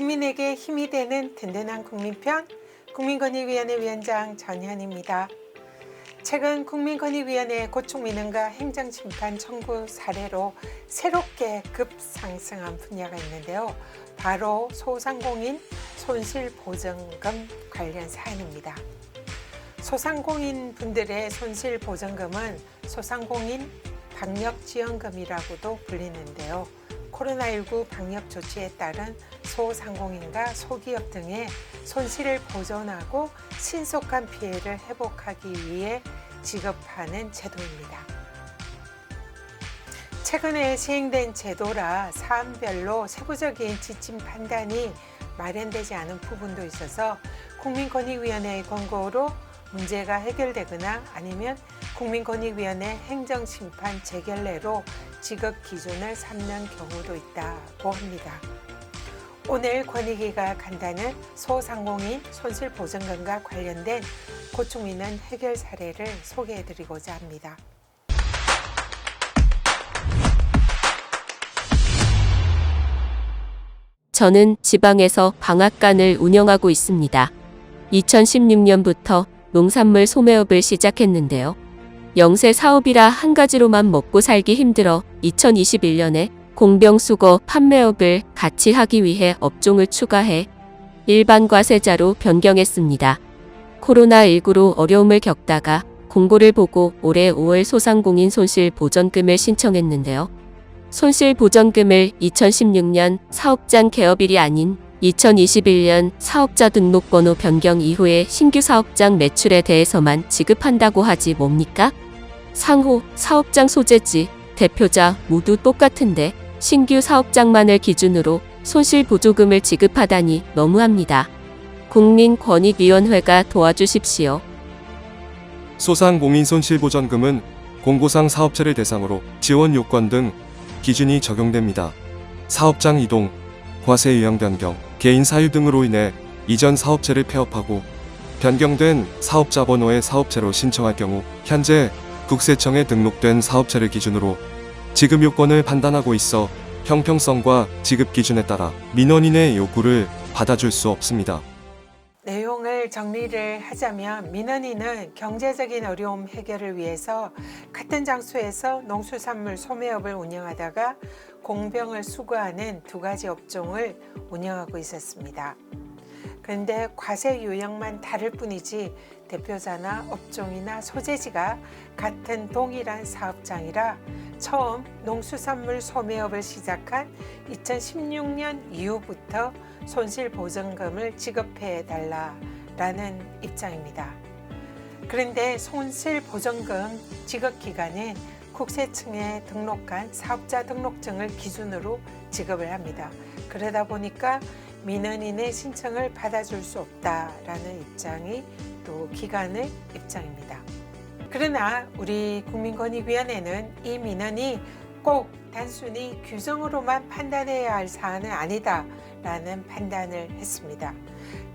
국민에게 힘이 되는 든든한 국민편 국민권익위원회 위원장 전현입니다. 최근 국민권익위원회 고충민원과 행정심판 청구 사례로 새롭게 급상승한 분야가 있는데요. 바로 소상공인 손실보전금 관련 사안입니다. 소상공인 분들의 손실보전금은 소상공인 방역지원금이라고도 불리는데요. 코로나19 방역 조치에 따른 소상공인과 소기업 등의 손실을 보존하고 신속한 피해를 회복하기 위해 지급하는 제도입니다. 최근에 시행된 제도라 사안별로 세부적인 지침 판단이 마련되지 않은 부분도 있어서 국민권익위원회의 권고로 문제가 해결되거나 아니면 국민권익위원회 행정심판 재결례로 지급 기준을 삼는 경우도 있다고 합니다. 오늘 권익위가 간다는 소상공인 손실보전금과 관련된 고충민원 해결 사례를 소개해드리고자 합니다. 저는 지방에서 방앗간을 운영하고 있습니다. 2016년부터 농산물 소매업을 시작했는데요. 영세 사업이라 한 가지로만 먹고 살기 힘들어 2021년에 공병수거 판매업을 같이 하기 위해 업종을 추가해 일반 과세자로 변경했습니다. 코로나19로 어려움을 겪다가 공고를 보고 올해 5월 소상공인 손실 보전금을 신청했는데요. 손실 보전금을 2016년 사업장 개업일이 아닌 2021년 사업자 등록번호 변경 이후에 신규 사업장 매출에 대해서만 지급한다고 하지 뭡니까? 상호, 사업장 소재지, 대표자 모두 똑같은데 신규 사업장만을 기준으로 손실 보조금을 지급하다니 너무합니다. 국민권익위원회가 도와주십시오. 소상공인 손실보전금은 공고상 사업체를 대상으로 지원 요건 등 기준이 적용됩니다. 사업장 이동, 과세 유형 변경, 개인 사유 등으로 인해 이전 사업체를 폐업하고 변경된 사업자 번호의 사업체로 신청할 경우 현재 국세청에 등록된 사업체를 기준으로 지급 요건을 판단하고 있어 형평성과 지급 기준에 따라 민원인의 요구를 받아줄 수 없습니다. 정리를 하자면 민원인은 경제적인 어려움 해결을 위해서 같은 장소에서 농수산물 소매업을 운영하다가 공병을 수거하는 두 가지 업종을 운영하고 있었습니다. 그런데 과세 유형만 다를 뿐이지 대표자나 업종이나 소재지가 같은 동일한 사업장이라 처음 농수산물 소매업을 시작한 2016년 이후부터 손실보전금을 지급해 달라 라는 입장입니다. 그런데 손실 보전금 지급 기간은 국세청에 등록한 사업자 등록증을 기준으로 지급을 합니다. 그러다 보니까 민원인의 신청을 받아줄 수 없다라는 입장이 또 기관의 입장입니다. 그러나 우리 국민권익위원회는 이 민원이 꼭 단순히 규정으로만 판단해야 할 사안은 아니다 라는 판단을 했습니다.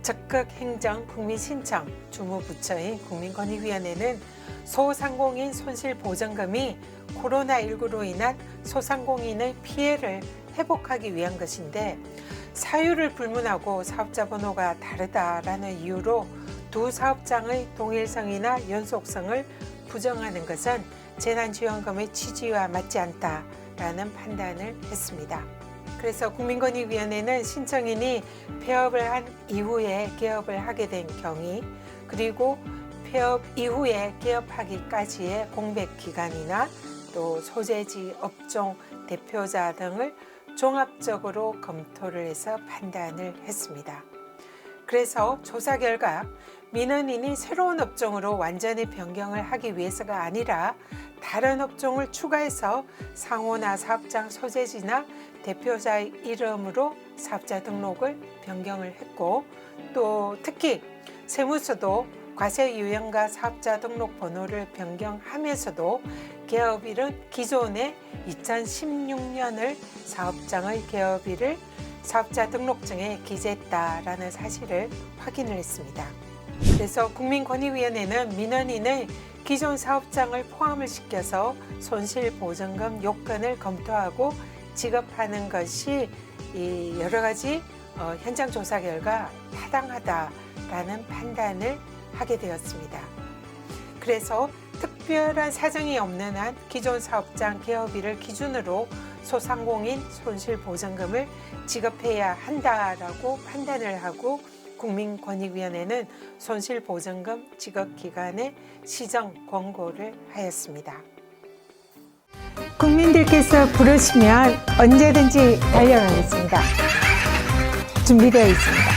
적극 행정 국민 신청 주무부처인 국민권익위원회는 소상공인 손실보전금이 코로나19로 인한 소상공인의 피해를 회복하기 위한 것인데 사유를 불문하고 사업자 번호가 다르다라는 이유로 두 사업장의 동일성이나 연속성을 부정하는 것은 재난지원금의 취지와 맞지 않다라는 판단을 했습니다. 그래서 국민권익위원회는 신청인이 폐업을 한 이후에 개업을 하게 된 경위 그리고 폐업 이후에 개업하기까지의 공백 기간이나 또 소재지 업종 대표자 등을 종합적으로 검토를 해서 판단을 했습니다. 그래서 조사 결과 민원인이 새로운 업종으로 완전히 변경을 하기 위해서가 아니라 다른 업종을 추가해서 상호나 사업장 소재지나 대표자의 이름으로 사업자 등록을 변경을 했고 또 특히 세무서도 과세 유형과 사업자 등록 번호를 변경하면서도 개업일은 기존의 2016년을 사업장의 개업일을 사업자 등록증에 기재했다라는 사실을 확인을 했습니다. 그래서 국민권익위원회는 민원인의 기존 사업장을 포함을 시켜서 손실보전금 요건을 검토하고 지급하는 것이 이 여러 가지 어, 현장 조사 결과 타당하다라는 판단을 하게 되었습니다. 그래서 특별한 사정이 없는 한 기존 사업장 개업일을 기준으로 소상공인 손실보전금을 지급해야 한다라고 판단을 하고 국민권익위원회는 손실보전금 지급 기간의 시정 권고를 하였습니다. 국민들께서 부르시면 언제든지 달려가겠습니다. 준비되어 있습니다.